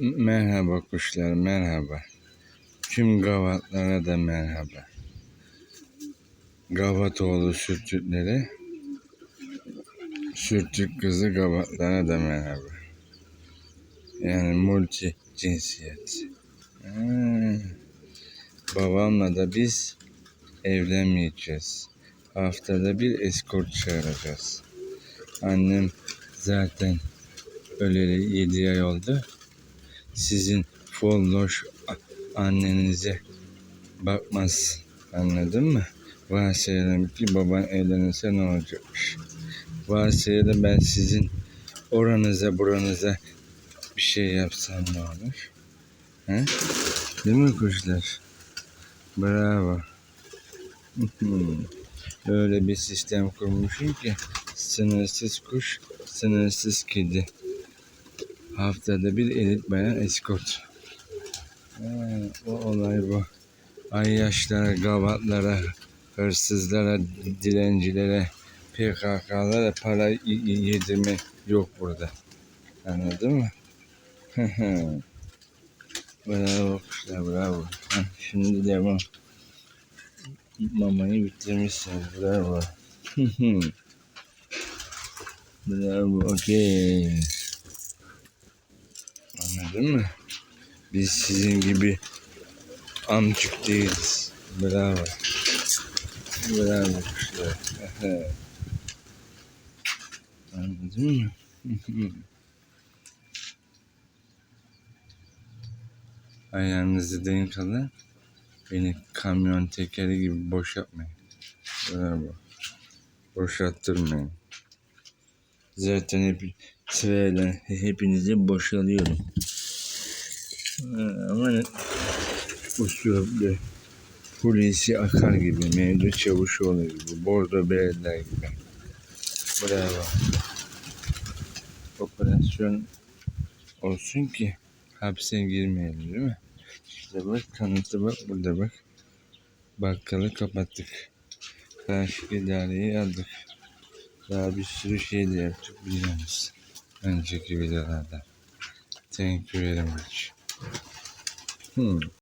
Merhaba kuşlar, merhaba. Tüm gavatlara da merhaba. Gavatoğlu sürtüklere, sürtük kızı gavatlara da merhaba. Yani multi cinsiyet. Ha. Babamla da biz evlenmeyeceğiz. Haftada bir eskort çağıracağız. Annem zaten öleli 7 ay oldu sizin folloş annenize bakmaz. Anladın mı? Varsayalım ki baban evlenirse ne olacakmış? Varsayalım ben sizin oranıza buranıza bir şey yapsam ne olur? He? Değil mi kuşlar? Bravo. Öyle bir sistem kurmuşum ki sınırsız kuş, sınırsız kedi. Haftada bir elit bayan eskort. Ha, o olay bu. Ayyaşlara, gavatlara, hırsızlara, dilencilere, PKK'lara para yedirme yok burada. Anladın mı? bravo kuşlar bravo. Heh, şimdi devam. Mamayı bitirmişsin. Bravo. bravo. Okey. Anladın mı? Biz sizin gibi amcık değiliz. Bravo. Bravo kuşlar. Anladın mı? Ayağınızı denk alın. Beni kamyon tekeri gibi boş yapmayın. Bravo. Boşalttırmayın. Zaten hep sırayla hepinizi boşalıyorum. Ha, Ama usulü Hulusi Akar gibi, Mevlüt Çavuşoğlu gibi, Bordo Beyler gibi. Bravo. Operasyon olsun ki hapse girmeyelim değil mi? İşte bak kanıtı bak burada bak. Bakkalı kapattık. Karşı idareyi aldık. Daha bir sürü şey de yaptık biliyorsunuz. Önceki videolarda. Thank you very much. 嗯。